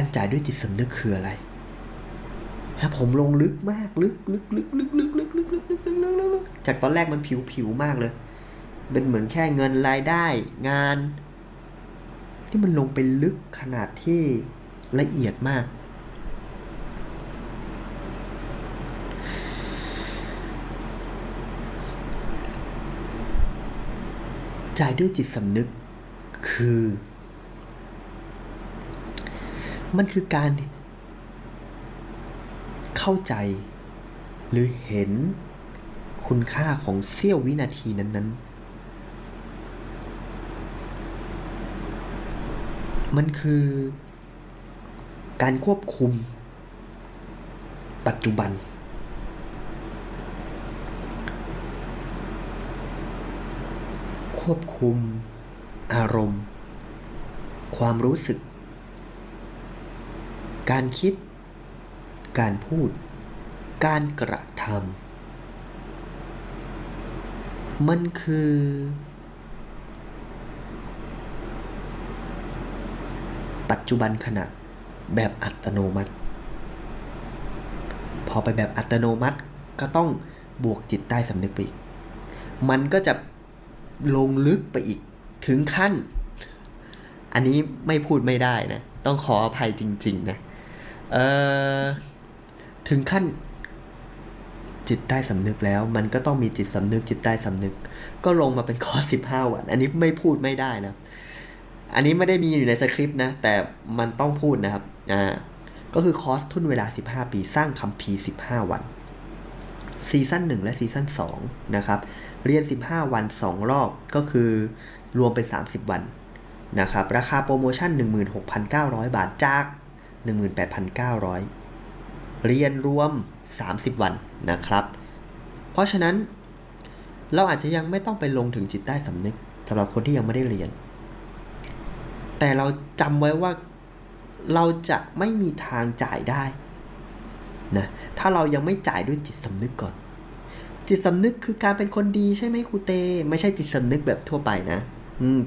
การจ่ายด้วยจิตสำนึกคืออะไรฮะผมลงลึกมากลึกลึกลึกลึกลึกลึกลึกลึกลึกลึกลึกลึกจากตอนแรกมันผิวผิวมากเลย เป็นเหมือนแค่เงินรายได้งาน ที่มันลงไปลึกขนาดที่ละเอียดมาก จ่ายด้วยจิตสำนึกคือ มันคือการ เข้าใจ หรือเห็นคุณค่าของเสี้ยววินาทีนั้น ๆ มันคือการควบคุม ปัจจุบัน ควบคุม อารมณ์ ความรู้สึก การคิด การพูด การกระทำมันคือ ปัจจุบันขณะแบบอัตโนมัติ พอไปแบบอัตโนมัติก็ต้องบวกจิตใต้สำนึกไปอีก มันก็จะลงลึกไปอีกถึงขั้น อันนี้ไม่พูดไม่ได้นะ ต้องขออภัยจริง ๆ นะ เอ่อถึงขั้นจิตใต้สำนึกแล้ว มันก็ต้องมีจิตสำนึกจิตใต้สำนึก ก็ลงมาเป็นคอร์สสิบห้าวัน อันนี้ไม่พูดไม่ได้นะ อันนี้ไม่ได้มีอยู่ในสคริปต์นะ แต่มันต้องพูดนะครับ อ่า ก็คือคอร์สทุนเวลา15ปีสร้างคัมภีร์15วันซีซั่น1และซีซั่น2นะครับ เรียน15วัน2รอบก็คือรวมเป็น30วันนะครับ ราคาโปรโมชั่น16,900บาทจาก 18,900 เรียนรวม 30 วันนะครับ เพราะฉะนั้นเราอาจจะยังไม่ต้องไปลงถึงจิตใต้สำนึกสำหรับคนที่ยังไม่ได้เรียน แต่เราจำไว้ว่าเราจะไม่มีทางจ่ายได้นะถ้าเรายังไม่จ่ายด้วยจิตสำนึกก่อน จิตสำนึกคือการเป็นคนดีใช่ไหมครูเต ไม่ใช่จิตสำนึกแบบทั่วไปนะ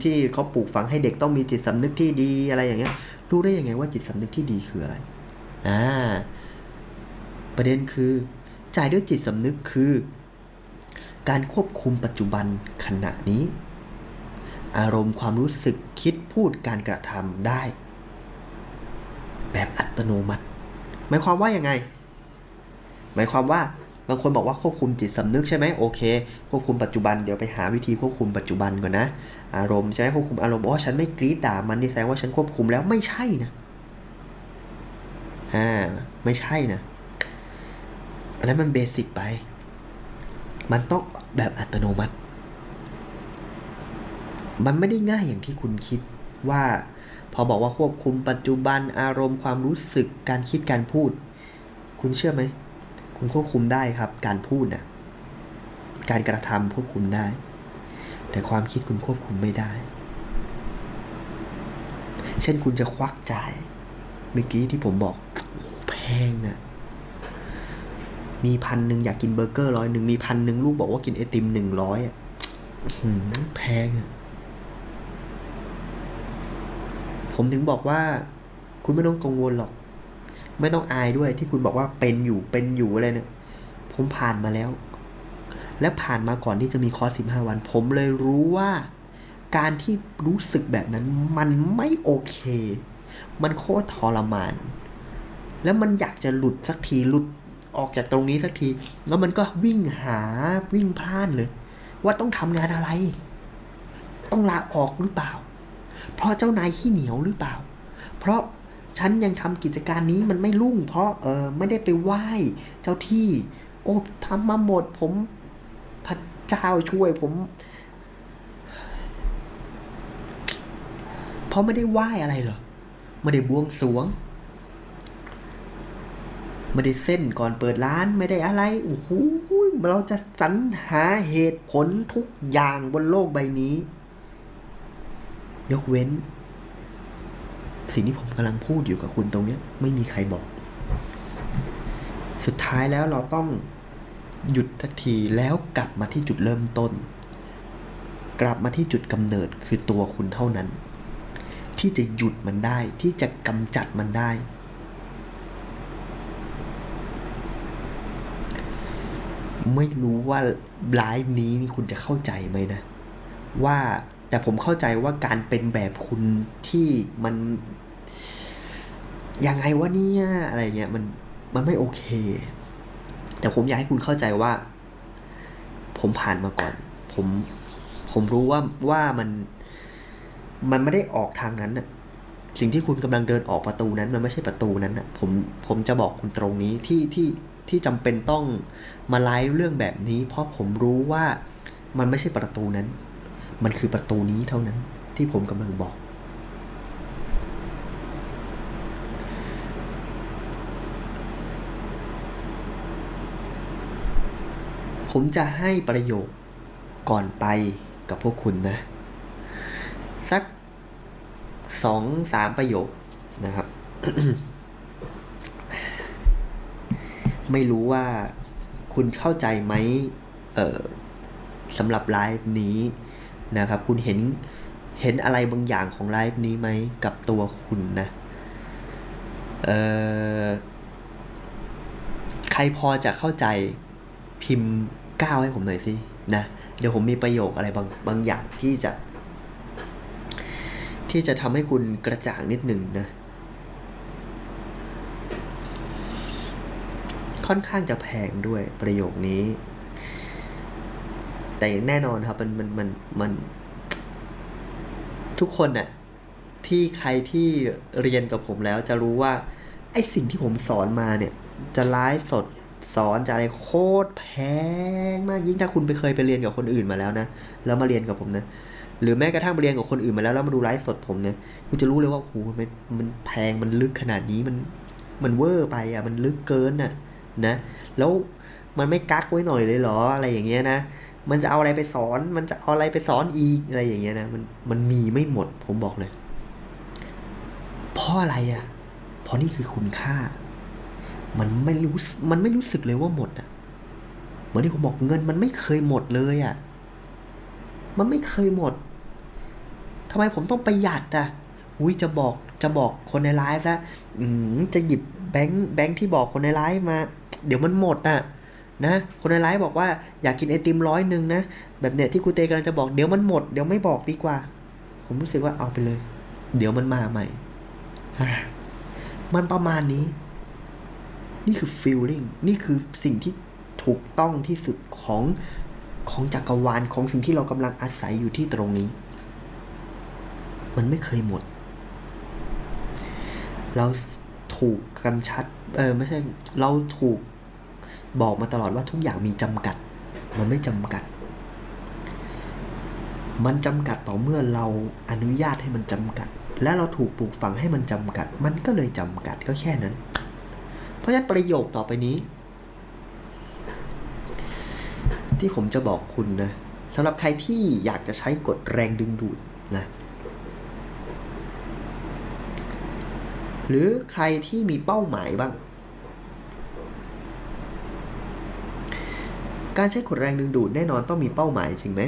ที่เขาปลูกฝังให้เด็กต้องมีจิตสำนึกที่ดีอะไรอย่างเงี้ย รู้ได้ยังไงว่าจิตสำนึกที่ดีคืออะไรอ่าประเด็นคือ จ่ายด้วยจิตสำนึกคือ การควบคุมปัจจุบันขณะนี้ อารมณ์ความรู้สึกคิดพูดการกระทำได้ แบบอัตโนมัติ หมายความว่ายังไง หมายความว่า บางคนบอกว่าควบคุมจิตสำนึกใช่ไหมโอเค ควบคุมปัจจุบันเดี๋ยวไปหาวิธีควบคุมปัจจุบันก่อนนะ อารมณ์ใช่ไหมควบคุมอารมณ์อ๋อฉันไม่กรีดด่ามันนี่แสดงว่าฉันควบคุมแล้วไม่ใช่นะอ่าไม่ใช่นะอันนั้นมันเบสิกไป มันต้องแบบอัตโนมัติ มันไม่ได้ง่ายอย่างที่คุณคิดว่า พอบอกว่าควบคุมปัจจุบันอารมณ์ความรู้สึกการคิดการพูด คุณเชื่อไหม คุณควบคุมได้ครับ การพูดนะการกระทำควบคุมได้ แต่ความคิดคุณควบคุมไม่ได้ เช่นคุณจะควักจ่าย เมื่อกี้ที่ผมบอกโอ้แพงอะมีพันหนึ่งอยากกินเบอร์เกอร์ร้อยหนึ่งมีพันหนึ่งลูกบอกว่ากินไอติมหนึ่งร้อยอะแพงอะผมถึงบอกว่า คุณไม่ต้องกังวลหรอก ไม่ต้องอายด้วยที่คุณบอกว่าเป็นอยู่เป็นอยู่อะไรเนี่ย ผมผ่านมาแล้ว และผ่านมาก่อนที่จะมีคอร์สสิบห้าวัน ผมเลยรู้ว่า การที่รู้สึกแบบนั้นมันไม่โอเค มันโคตรทรมาน แล้วมันอยากจะหลุดสักทีหลุดออกจากตรงนี้สักที แล้วมันก็วิ่งหาวิ่งพลานเลย ว่าต้องทำงานอะไร ต้องลาออกหรือเปล่า เพราะเจ้านายขี้เหนียวหรือเปล่า เพราะ ฉันยังทำกิจการนี้มันไม่รุ่ง เพราะเออไม่ได้ไปไหว้เจ้าที่ โอ้ทำมาหมด ผมพระเจ้าช่วยผมเพราะไม่ได้ไหว้อะไรเหรอไม่ได้บวงสรวงไม่ได้เส้นก่อนเปิดร้านไม่ได้อะไรโอ้โหเราจะสรรหาเหตุผลทุกอย่างบนโลกใบนี้ ยกเว้น สิ่งที่ผมกำลังพูดอยู่กับคุณตรงเนี้ยไม่มีใครบอก สุดท้ายแล้วเราต้องหยุดทักทีแล้วกลับมาที่จุดเริ่มต้น กลับมาที่จุดกำเนิดคือตัวคุณเท่านั้น ที่จะหยุดมันได้ที่จะกำจัดมันได้ ไม่รู้ว่าไลฟ์นี้นี่คุณจะเข้าใจไหมนะ ว่า แต่ผมเข้าใจว่าการเป็นแบบคุณที่มันยังไงวะเนี่ยอะไรเงี้ยมันมันไม่โอเค แต่ผมอยากให้คุณเข้าใจว่า ผมผ่านมาก่อน ผมผมรู้ว่าว่ามันมันไม่ได้ออกทางนั้นน่ะสิ่งที่คุณกำลังเดินออกประตูนั้น มันไม่ใช่ประตูนั้นน่ะผมผมจะบอกคุณตรงนี้ที่ที่ที่จำเป็นต้องมาไลฟ์เรื่องแบบนี้ เพราะผมรู้ว่ามันไม่ใช่ประตูนั้น มันคือประตูนี้เท่านั้นที่ผมกำลังบอก ผมจะให้ประโยคก่อนไปกับพวกคุณนะ สักสองสามประโยคนะครับ ไม่รู้ว่าคุณเข้าใจไหมเออสำหรับไลฟ์นี้ นะครับ คุณเห็นเห็นอะไรบางอย่างของไลฟ์นี้ไหมกับตัวคุณนะเออใครพอจะเข้าใจพิมพ์ก้าวให้ผมหน่อยสินะเดี๋ยวผมมีประโยคอะไรบางบางอย่างที่จะ ที่จะทำให้คุณกระจ่างนิดหนึ่งนะ ค่อนข้างจะแพงด้วยประโยคนี้ แต่แน่นอนครับ มันมันมันมัน ทุกคนน่ะ ที่ใครที่เรียนกับผมแล้วจะรู้ว่า ไอสิ่งที่ผมสอนมาเนี่ย จะไลฟ์สดสอนจะอะไรโคตรแพงมากยิ่งถ้าคุณไปเคยไปเรียนกับคนอื่นมาแล้วนะแล้วมาเรียนกับผมนะหรือแม้กระทั่งไปเรียนกับคนอื่นมาแล้วแล้วมาดูไลฟ์สดผมเนี่ยคุณจะรู้เลยว่าโอ้โหมันมันแพงมันลึกขนาดนี้มันมันเวอร์ไปอะ มันลึกเกินอะ นะ แล้วมันไม่กักไว้หน่อยเลยเหรออะไรอย่างเงี้ยนะ มันจะเอาอะไรไปสอน มันจะเอาอะไรไปสอนอีกอะไรอย่างเงี้ยนะ มันมันมีไม่หมด ผมบอกเลย เพราะอะไรอะ เพราะนี่คือคุณค่า มันไม่รู้ มันไม่รู้สึกเลยว่าหมดอะ เหมือนที่ผมบอกเงิน มันไม่เคยหมดเลยอะ มันไม่เคยหมดทำไมผมต้องประหยัดอะ อุ้ยจะบอกจะบอกคนในไลฟ์ละจะหยิบแบงค์แบงค์ที่บอกคนในไลฟ์มา เดี๋ยวมันหมดอะ นะคนในไลฟ์บอกว่าอยากกินไอติมร้อยหนึ่งนะ แบบเนี้ยที่ครูเตกำลังจะบอกเดี๋ยวมันหมด เดี๋ยวไม่บอกดีกว่า ผมรู้สึกว่าเอาไปเลย เดี๋ยวมันมาใหม่อะมันประมาณนี้ นี่คือ feeling นี่คือสิ่งที่ถูกต้องที่สุดของของจักรวาลของสิ่งที่เรากำลังอาศัยอยู่ที่ตรงนี้ มันไม่เคยหมด เราถูกกำชัด เออไม่ใช่ เราถูก บอกมาตลอดว่าทุกอย่างมีจำกัด มันไม่จำกัด มันจำกัดต่อเมื่อเราอนุญาตให้มันจำกัด และเราถูกปลูกฝังให้มันจำกัด มันก็เลยจำกัดก็แค่นั้น เพราะฉะนั้นประโยคต่อไปนี้ ที่ผมจะบอกคุณนะสำหรับใครที่อยากจะใช้กฎแรงดึงดูดนะหรือใครที่มีเป้าหมายบ้าง การใช้กฎแรงดึงดูดแน่นอนต้องมีเป้าหมายจริงไหม